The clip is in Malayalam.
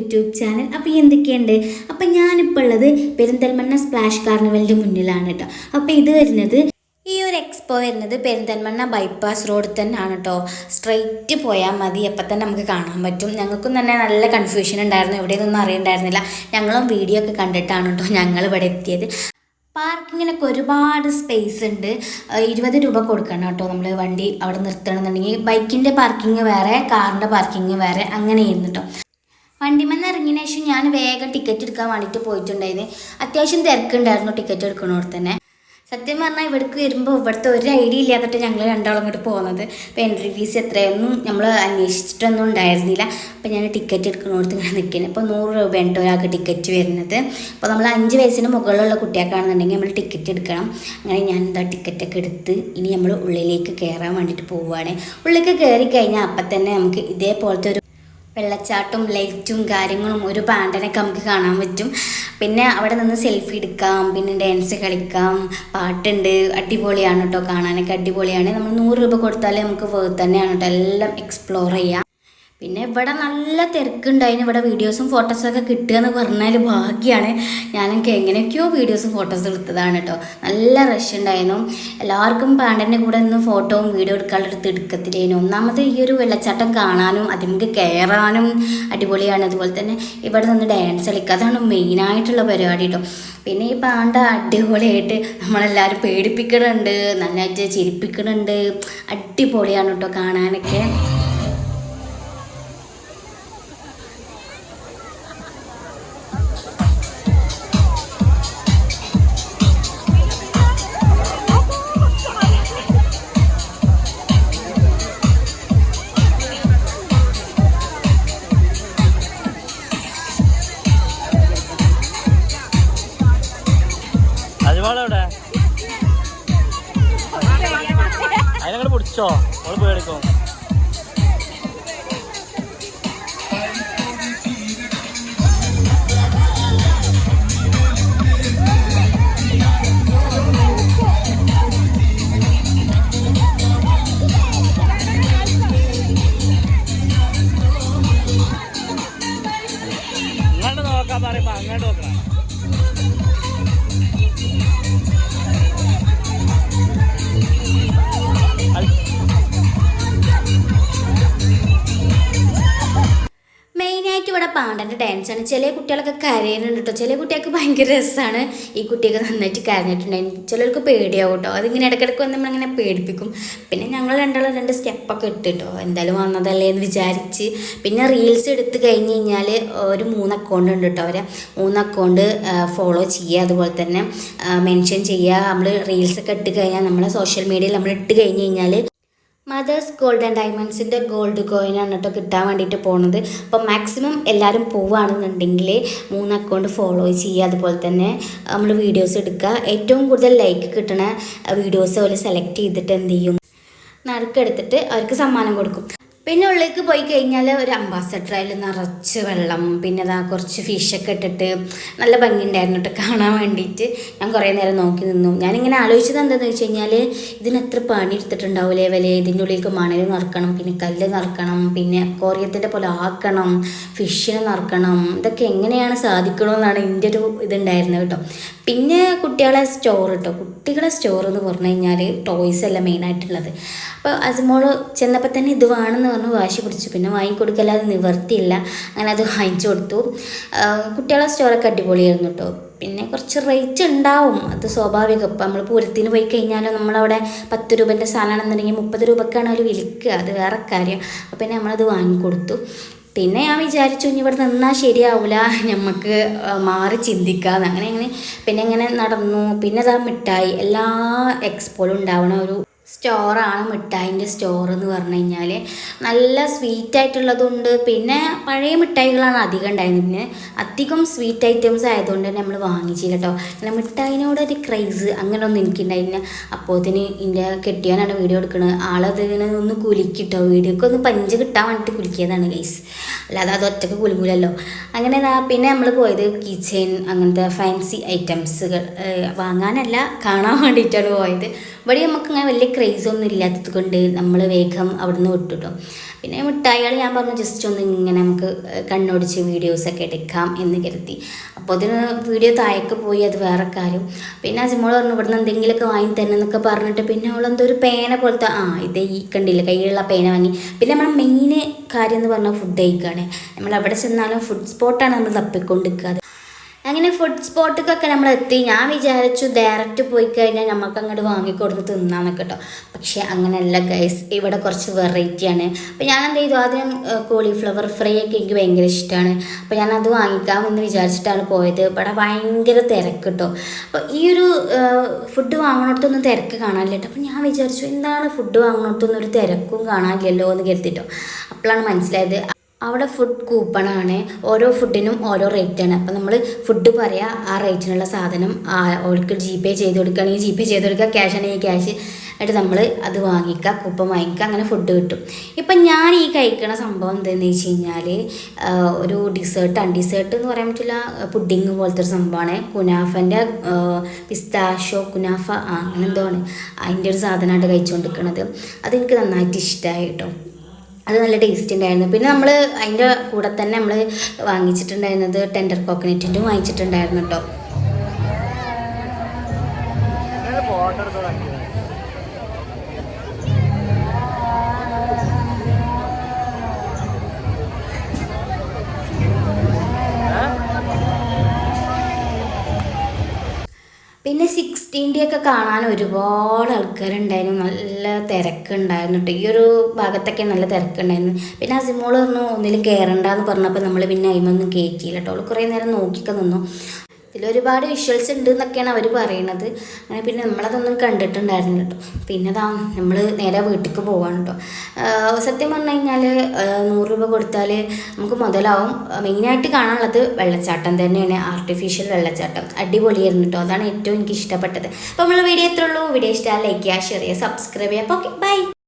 യൂട്യൂബ് ചാനൽ അപ്പോൾ എന്തൊക്കെയുണ്ട്? അപ്പോൾ ഞാനിപ്പോൾ ഉള്ളത് പെരിന്തൽമണ്ണ സ്പ്ലാഷ് കാർണിവലിന്റെ മുന്നിലാണ് കേട്ടോ. അപ്പോൾ ഇത് വരുന്നത് ഈ ഒരു എക്സ്പോ വരുന്നത് പെരിന്തൽമണ്ണ ബൈപ്പാസ് റോഡ് തന്നെയാണ് കേട്ടോ. സ്ട്രെയിറ്റ് പോയാൽ മതി അപ്പം തന്നെ നമുക്ക് കാണാൻ പറ്റും. ഞങ്ങൾക്കും തന്നെ നല്ല കൺഫ്യൂഷൻ ഉണ്ടായിരുന്നു എവിടെയൊന്നും അറിയണ്ടായിരുന്നില്ല. ഞങ്ങളും വീഡിയോ ഒക്കെ കണ്ടിട്ടാണ് കേട്ടോ ഞങ്ങൾ ഇവിടെ എത്തിയത്. പാർക്കിങ്ങിനൊക്കെ ഒരുപാട് സ്പേസ് ഉണ്ട്. ഇരുപത് രൂപ കൊടുക്കണം കേട്ടോ നമ്മൾ വണ്ടി അവിടെ നിർത്തണമെന്നുണ്ടെങ്കിൽ. ബൈക്കിന്റെ പാർക്കിംഗ് വേറെ കാറിന്റെ പാർക്കിംഗ് വേറെ അങ്ങനെയായിരുന്നു കേട്ടോ. വണ്ടിമെന്ന് ഇറങ്ങിയതിന് ശേഷം ഞാൻ വേഗം ടിക്കറ്റ് എടുക്കാൻ വേണ്ടിയിട്ട് പോയിട്ടുണ്ടായിരുന്നു. അത്യാവശ്യം തിരക്കുണ്ടായിരുന്നു ടിക്കറ്റ് എടുക്കണോട് തന്നെ. സത്യം പറഞ്ഞാൽ ഇവിടേക്ക് വരുമ്പോൾ ഇവിടുത്തെ ഒരു ഐഡിയ ഇല്ലാത്തിട്ട് ഞങ്ങൾ രണ്ടാളും ഇങ്ങോട്ട് പോകുന്നത് അപ്പോൾ എൻട്രി ഫീസ് എത്രയൊന്നും നമ്മൾ അന്വേഷിച്ചിട്ടൊന്നും ഉണ്ടായിരുന്നില്ല. അപ്പോൾ ഞാൻ ടിക്കറ്റ് എടുക്കണോടത്ത് ഇങ്ങനെ നിൽക്കുന്നത് അപ്പോൾ നൂറ് രൂപയാണ് കേട്ടോ ഒരാൾക്ക് ടിക്കറ്റ് വരുന്നത്. അപ്പോൾ നമ്മൾ അഞ്ച് വയസ്സിന് മുകളിലുള്ള കുട്ടിയാക്കാണെന്നുണ്ടെങ്കിൽ നമ്മൾ ടിക്കറ്റ് എടുക്കണം. അങ്ങനെ ഞാൻ എന്താ ടിക്കറ്റൊക്കെ എടുത്ത് ഇനി നമ്മൾ ഉള്ളിലേക്ക് കയറാൻ വേണ്ടിയിട്ട് പോവുകയാണ് ഉള്ളിലേക്ക് കയറി കഴിഞ്ഞാൽ അപ്പം തന്നെ നമുക്ക് ഇതേപോലത്തെ ഒരു വെള്ളച്ചാട്ടവും ലൈറ്റും കാര്യങ്ങളും ഒരു പാണ്ടനൊക്കെ നമുക്ക് കാണാൻ പറ്റും. പിന്നെ അവിടെ നിന്ന് സെൽഫി എടുക്കാം പിന്നെ ഡാൻസ് കളിക്കാം. പാട്ടുണ്ട് അടിപൊളിയാണ് കേട്ടോ കാണാനൊക്കെ അടിപൊളിയാണ്. നമ്മൾ നൂറ് രൂപ കൊടുത്താലേ നമുക്ക് വേർത്ത് തന്നെയാണ് കേട്ടോ എല്ലാം എക്സ്പ്ലോർ ചെയ്യാം. പിന്നെ ഇവിടെ നല്ല തിരക്കുണ്ടായിരുന്നു ഇവിടെ വീഡിയോസും ഫോട്ടോസൊക്കെ കിട്ടുക എന്ന് പറഞ്ഞാൽ ഭാഗ്യമാണ് ഞാനൊക്കെ എങ്ങനെയൊക്കെയോ വീഡിയോസും ഫോട്ടോസും എടുത്തതാണ് കേട്ടോ നല്ല റഷ് ഉണ്ടായിരുന്നു എല്ലാവർക്കും പാണ്ടന്റെ കൂടെ നിന്ന് ഫോട്ടോവും വീഡിയോ എടുക്കാനുള്ള അടുത്ത് എടുക്കത്തില്ലേനു ഒന്നാമത് ഈ ഒരു വെള്ളച്ചാട്ടം കാണാനും അതിലേക്ക് കയറാനും അടിപൊളിയാണ്. അതുപോലെ തന്നെ ഇവിടെ നിന്ന് ഡാൻസ് കളിക്കുക അതാണ് മെയിനായിട്ടുള്ള പരിപാടി കേട്ടോ പിന്നെ ഈ പാണ്ട അടിപൊളിയായിട്ട് നമ്മളെല്ലാവരും പേടിപ്പിക്കണുണ്ട് നന്നായിട്ട് ചിരിപ്പിക്കണുണ്ട്. അടിപൊളിയാണ് കേട്ടോ കാണാനൊക്കെ. പിടിച്ചോ അവൾ പേടിക്കും ഇങ്ങോട്ട് നോക്കാൻ പറയുമ്പോ അങ്ങോട്ട് നോക്കണം. പാണ്ടന്റെ ഡാൻസാണ് ചില കുട്ടികളൊക്കെ കരയുന്നുണ്ട് കേട്ടോ ചില കുട്ടികൾക്ക് ഭയങ്കര രസമാണ് ഈ കുട്ടിയൊക്കെ നന്നായിട്ട് കരഞ്ഞിട്ടുണ്ടായിരുന്നു ചിലർക്ക് പേടിയാവും കേട്ടോ അതിങ്ങനെ ഇടയ്ക്കിടയ്ക്ക് വന്ന് നമ്മളിങ്ങനെ പേടിപ്പിക്കും. പിന്നെ ഞങ്ങൾ രണ്ടാളും രണ്ട് സ്റ്റെപ്പൊക്കെ ഇട്ട് കേട്ടോ എന്തായാലും വന്നതല്ലേ എന്ന് വിചാരിച്ച്. പിന്നെ റീൽസ് എടുത്ത് കഴിഞ്ഞ് കഴിഞ്ഞാൽ ഒരു മൂന്ന് അക്കൗണ്ട് ഉണ്ട് കേട്ടോ അവരെ മൂന്ന് അക്കൗണ്ട് ഫോളോ ചെയ്യുക. അതുപോലെ തന്നെ മെൻഷൻ ചെയ്യുക. നമ്മൾ റീൽസൊക്കെ ഇട്ട് കഴിഞ്ഞാൽ നമ്മളെ സോഷ്യൽ മീഡിയയിൽ നമ്മൾ ഇട്ട് കഴിഞ്ഞ് കഴിഞ്ഞാൽ മദേഴ്സ് ഗോൾഡ് ആൻഡ് ഡയമണ്ട്സിന്റെ ഗോൾഡ് കോയിനാണ് കേട്ടോ കിട്ടാൻ വേണ്ടിയിട്ട് പോകുന്നത് അപ്പോൾ മാക്സിമം എല്ലാവരും പോവുകയാണെന്നുണ്ടെങ്കിൽ മൂന്ന് അക്കൗണ്ട് ഫോളോ ചെയ്യുക. അതുപോലെ തന്നെ നമ്മൾ വീഡിയോസ് എടുക്കുക. ഏറ്റവും കൂടുതൽ ലൈക്ക് കിട്ടുന്ന വീഡിയോസ് അവർ സെലക്ട് ചെയ്തിട്ട് എന്ത് ചെയ്യും? നറുക്കെടുത്തിട്ട് അവർക്ക് സമ്മാനം കൊടുക്കും. പിന്നെ ഉള്ളിലേക്ക് പോയി കഴിഞ്ഞാൽ ഒരു അംബാസഡർ അതിൽ നിറച്ച് വെള്ളം പിന്നെ അതാ കുറച്ച് ഫിഷൊക്കെ ഇട്ടിട്ട് നല്ല ഭംഗിയുണ്ടായിരുന്നു കേട്ടോ കാണാൻ വേണ്ടിയിട്ട്. ഞാൻ കുറേ നേരം നോക്കി നിന്നു. ഞാനിങ്ങനെ ആലോചിച്ചത് എന്താണെന്ന് വെച്ച് കഴിഞ്ഞാൽ ഇതിന് എത്ര പണി എടുത്തിട്ടുണ്ടാവില്ലേ വില ഇതിന്റെ ഉള്ളിലേക്ക് മണൽ നിറക്കണം പിന്നെ കല്ല് നിറക്കണം പിന്നെ കോറിയത്തിന്റെ പോലെ ആക്കണം ഫിഷിനെ നിറക്കണം. ഇതൊക്കെ എങ്ങനെയാണ് സാധിക്കണമെന്നാണ് എന്റെ ഒരു ഇതുണ്ടായിരുന്നത് കേട്ടോ. പിന്നെ കുട്ടികളെ സ്റ്റോർ കേട്ടോ കുട്ടികളെ സ്റ്റോർ എന്ന് പറഞ്ഞു കഴിഞ്ഞാൽ ടോയ്സ് അല്ല മെയിനായിട്ടുള്ളത് അപ്പോൾ അസുമോൾ ചെന്നപ്പോൾ തന്നെ ഇത് വേണമെന്ന് പറഞ്ഞ് വാശി പിടിച്ചു. പിന്നെ വാങ്ങിക്കൊടുക്കല്ലാതെ നിവർത്തിയില്ല. അങ്ങനെ അത് വാങ്ങിച്ചു കൊടുത്തു. കുട്ടികളെ സ്റ്റോറൊക്കെ അടിപൊളിയായിരുന്നു കേട്ടോ പിന്നെ കുറച്ച് റേറ്റ് ഉണ്ടാവും. അത് സ്വാഭാവികം. ഇപ്പം നമ്മൾ പൂരത്തിന് പോയി കഴിഞ്ഞാലും നമ്മളവിടെ പത്ത് രൂപന്റെ സാധനമാണെന്നുണ്ടെങ്കിൽ മുപ്പത് രൂപക്കാണ് അവർ വിൽക്കുക. അത് വേറെ കാര്യം. അപ്പം പിന്നെ നമ്മളത് വാങ്ങിക്കൊടുത്തു. പിന്നെ ഞാൻ വിചാരിച്ചു ഇനി ഇവിടെ നിന്നാൽ ശരിയാവില്ല നമുക്ക് മാറി ചിന്തിക്കാം. അങ്ങനെ അങ്ങനെ പിന്നെ ഇങ്ങനെ നടന്നു. പിന്നെ അതാ മിഠായി. എല്ലാ എക്സ്പോലും ഉണ്ടാവണ ഒരു സ്റ്റോറാണ് മിഠായിന്റെ സ്റ്റോർ എന്ന് പറഞ്ഞു കഴിഞ്ഞാൽ നല്ല സ്വീറ്റ് ആയിട്ടുള്ളതുണ്ട്. പിന്നെ പഴയ മിഠായികളാണ് അധികം ഉണ്ടായിരുന്നത്. പിന്നെ അധികം സ്വീറ്റ് ഐറ്റംസ് ആയതുകൊണ്ട് തന്നെ നമ്മൾ വാങ്ങിച്ചില്ല കേട്ടോ അങ്ങനെ മിഠായിനോട് ഒരു ക്രൈസ് അങ്ങനെ ഒന്നും അപ്പോഴത്തേന് എന്റെ കെട്ടിയാനാണ് വീഡിയോ എടുക്കുന്നത് ആളത് ഇങ്ങനെ ഒന്ന് കുലിക്കിട്ടോ വീഡിയോക്ക് ഒന്ന് പഞ്ച് കിട്ടാൻ വേണ്ടിയിട്ട് കുലുക്കിയതാണ് ഗൈസ് അല്ലാതെ അത് ഒറ്റയ്ക്ക് കുലുകൂലല്ലോ അങ്ങനെ പിന്നെ നമ്മൾ പോയത് കിച്ചൺ അങ്ങനത്തെ ഫാൻസി ഐറ്റംസുകൾ വാങ്ങാനല്ല കാണാൻ വേണ്ടിയിട്ടാണ് പോയത്. ഇവിടെ നമുക്ക് ഇങ്ങനെ വലിയ ക്രൈസൊന്നും ഇല്ലാത്തത് കൊണ്ട് നമ്മൾ വേഗം അവിടുന്ന് വിട്ടുട്ടോ. പിന്നെ മിഠായികൾ ഞാൻ പറഞ്ഞു ജസ്റ്റ് ഒന്ന് ഇങ്ങനെ നമുക്ക് കണ്ണോടിച്ച് വീഡിയോസൊക്കെ എടുക്കാം എന്ന് കരുതി. അപ്പോൾ അതിന് വീഡിയോ താഴേക്ക് പോയി അത് വേറെ കാര്യം. പിന്നെ അജിമോൾ പറഞ്ഞു ഇവിടുന്ന് എന്തെങ്കിലുമൊക്കെ വാങ്ങി തന്നെ എന്നൊക്കെ പറഞ്ഞിട്ട് പിന്നെ അവളെന്തോ ഒരു പേന പോലത്തെ ആ ഇത് ഈ കണ്ടില്ല കയ്യിലുള്ള പേന വാങ്ങി. പിന്നെ നമ്മൾ മെയിൻ കാര്യം എന്ന് പറഞ്ഞാൽ ഫുഡ് കഴിക്കുകയാണ് നമ്മൾ എവിടെ ചെന്നാലും ഫുഡ് സ്പോട്ടാണ് നമ്മൾ തപ്പിക്കൊണ്ടിരിക്കുക അങ്ങനെ ഫുഡ് സ്പോട്ടിക്കൊക്കെ നമ്മൾ എത്തി. ഞാൻ വിചാരിച്ചു ഡയറക്റ്റ് പോയി കഴിഞ്ഞാൽ നമുക്ക് അങ്ങോട്ട് വാങ്ങിക്കൊടുത്ത് തിന്നാന്നൊക്കെ കേട്ടോ പക്ഷേ അങ്ങനെയല്ല ഗൈസ് ഇവിടെ കുറച്ച് വെറൈറ്റിയാണ് അപ്പോൾ ഞാൻ എന്ത് ചെയ്തു ആദ്യം കോളിഫ്ലവർ ഫ്രൈ ഒക്കെ എനിക്ക് ഭയങ്കര ഇഷ്ടമാണ് അപ്പോൾ അത് വാങ്ങിക്കാമെന്ന് വിചാരിച്ചിട്ടാണ് പോയത്. ഇവിടെ ഭയങ്കര തിരക്ക് കേട്ടോ അപ്പോൾ ഈ ഒരു ഫുഡ് വാങ്ങണോടത്തൊന്നും തിരക്ക് കാണാനില്ല കേട്ടോ അപ്പോൾ ഞാൻ വിചാരിച്ചു എന്താണ് ഫുഡ് വാങ്ങണോടത്തൊന്നും ഒരു തിരക്കും കാണാനില്ലല്ലോ എന്ന് കരുതിട്ടോ. അപ്പോഴാണ് മനസ്സിലായത്. അവിടെ ഫുഡ് കൂപ്പണാണ് ഓരോ ഫുഡിനും ഓരോ റേറ്റ് ആണ്. അപ്പം നമ്മൾ ഫുഡ് പറയുക ആ റേറ്റിനുള്ള സാധനം അവർക്ക് ജി പേ ചെയ്ത് കൊടുക്കുകയാണെങ്കിൽ ജി പേ ചെയ്ത് കൊടുക്കുക ക്യാഷ് ആണെങ്കിൽ ക്യാഷ് ആയിട്ട് നമ്മൾ അത് വാങ്ങിക്കുക കൂപ്പൺ വാങ്ങിക്കുക അങ്ങനെ ഫുഡ് കിട്ടും. ഇപ്പം ഞാൻ ഈ കഴിക്കണ സംഭവം എന്താണെന്ന് വെച്ച് കഴിഞ്ഞാൽ ഒരു ഡിസേർട്ടാണ് ഡിസേർട്ട് എന്ന് പറയാൻ പറ്റില്ല പുഡിങ് പോലത്തെ ഒരു സംഭവമാണ്. കുനാഫന്റെ പിസ്താഷോ കുനാഫ ആ അങ്ങനെ എന്തോ ആണ്. അതിന്റെ ഒരു സാധനമായിട്ട് കഴിച്ചുകൊണ്ടിരിക്കുന്നത് അതെനിക്ക് നന്നായിട്ട് ഇഷ്ടമായി കേട്ടോ. അത് നല്ല ടേസ്റ്റ് ഉണ്ടായിരുന്നു പിന്നെ നമ്മൾ അതിന്റെ കൂടെ തന്നെ നമ്മൾ വാങ്ങിച്ചിട്ടുണ്ടായിരുന്നത് ടെൻഡർ കോക്കനറ്റിന്റെ വാങ്ങിച്ചിട്ടുണ്ടായിരുന്നു കേട്ടോ ഫോട്ടോ എടുത്തോ ഡേ ഒക്കെ കാണാൻ ഒരുപാട് ആൾക്കാരുണ്ടായിരുന്നു. നല്ല തിരക്കുണ്ടായിരുന്നു കേട്ടോ ഈ ഒരു ഭാഗത്തൊക്കെ നല്ല തിരക്കുണ്ടായിരുന്നു. പിന്നെ അസിമോൾ പറഞ്ഞു ഒന്നിലും കയറണ്ടെന്ന് പറഞ്ഞപ്പോൾ നമ്മൾ പിന്നെ അതിമൊന്നും കയറ്റിയില്ല കേട്ടോ അവൾ കുറേ നേരം നോക്കിയൊക്കെ നിന്നു. ഇതിലൊരുപാട് വിഷ്വൽസ് ഉണ്ട് എന്നൊക്കെയാണ് അവർ പറയണത്. അങ്ങനെ പിന്നെ നമ്മളതൊന്നും കണ്ടിട്ടുണ്ടായിരുന്നില്ല കേട്ടോ പിന്നെ താ നമ്മൾ നേരെ വീട്ടിലേക്ക് പോവാണ് കേട്ടോ സത്യം പറഞ്ഞു കഴിഞ്ഞാൽ നൂറ് രൂപ കൊടുത്താൽ നമുക്ക് മുതലാവും. മെയിനായിട്ട് കാണാനുള്ളത് വെള്ളച്ചാട്ടം തന്നെയാണ്. ആർട്ടിഫിഷ്യൽ വെള്ളച്ചാട്ടം. അടിപൊളിയായിരുന്നു കേട്ടോ അതാണ് ഏറ്റവും എനിക്ക് ഇഷ്ടപ്പെട്ടത് അപ്പോൾ നമ്മൾ വീഡിയോ എത്രയുള്ളൂ വീഡിയോ ഇഷ്ടമായി ലൈക്ക് ചെയ്യുക ഷെയർ ചെയ്യുക സബ്സ്ക്രൈബ് ചെയ്യുക. അപ്പോൾ ഓക്കെ ബൈ